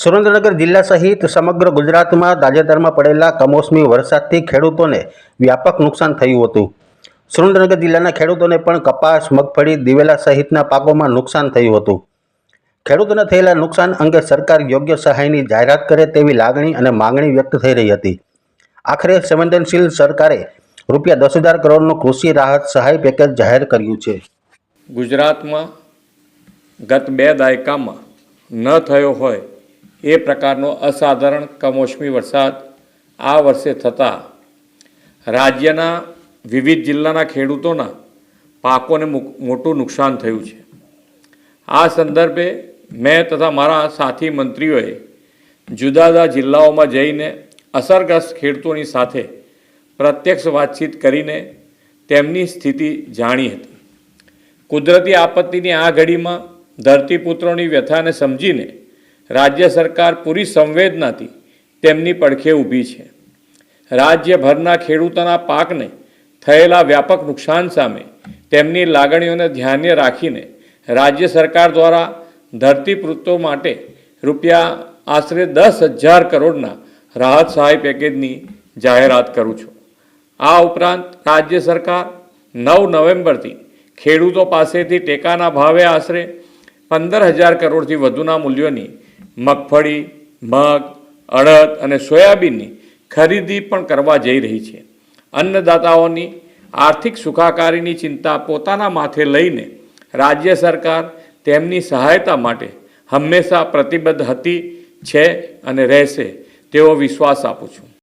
સુરેન્દ્રનગર જિલ્લા સહિત સમગ્ર ગુજરાતમાં તાજેતરમાં પડેલા કમોસમી વરસાદથી ખેડૂતોને વ્યાપક નુકસાન થયું હતું. સુરેન્દ્રનગર જિલ્લાના ખેડૂતોને પણ કપાસ, મગફળી, દિવેલા સહિતના પાકોમાં નુકસાન થયું હતું. ખેડૂતોને થયેલા નુકસાન અંગે સરકાર યોગ્ય સહાયની જાહેરાત કરે તેવી લાગણી અને માંગણી વ્યક્ત થઈ રહી હતી. આખરે સંવેદનશીલ સરકારે રૂપિયા દસ હજાર કરોડનું કૃષિ રાહત સહાય પેકેજ જાહેર કર્યું છે. ગુજરાતમાં ગત બે દાયકામાં ન થયો હોય એ પ્રકારનો અસાધારણ કમોસમી વરસાદ આ વર્ષે થતાં રાજ્યના વિવિધ જિલ્લાના ખેડૂતોના પાકોને મોટું નુકસાન થયું છે. આ સંદર્ભે મેં તથા મારા સાથી મંત્રીઓએ જુદા જુદા જિલ્લાઓમાં જઈને અસરગ્રસ્ત ખેડૂતોની સાથે પ્રત્યક્ષ વાતચીત કરીને તેમની સ્થિતિ જાણી હતી. કુદરતી આપત્તિની આ ઘડીમાં ધરતીપુત્રોની વ્યથાને સમજીને રાજ્ય સરકાર પૂરી સંવેદનાથી તેમની પડખે ઊભી છે. રાજ્યભરના ખેડૂતોના પાકને થયેલા વ્યાપક નુકસાન સામે તેમની લાગણીઓને ધ્યાને રાખીને રાજ્ય સરકાર દ્વારા ધરતીપુત્રો માટે રૂપિયા આશરે દસ હજાર કરોડના રાહત સહાય પેકેજની જાહેરાત કરું છું. આ ઉપરાંત રાજ્ય સરકાર નવ નવેમ્બરથી ખેડૂતો પાસેથી ટેકાના ભાવે આશરે પંદર હજાર કરોડથી વધુના મૂલ્યોની મગફળી, મગ, અડદ અને સોયાબીનની ખરીદી પણ કરવા જઈ રહી છે. અન્નદાતાઓની આર્થિક સુખાકારીની ચિંતા પોતાના માથે લઈને રાજ્ય સરકાર તેમની સહાયતા માટે હંમેશા પ્રતિબદ્ધ હતી, છે અને રહેશે તેવો વિશ્વાસ આપું છું.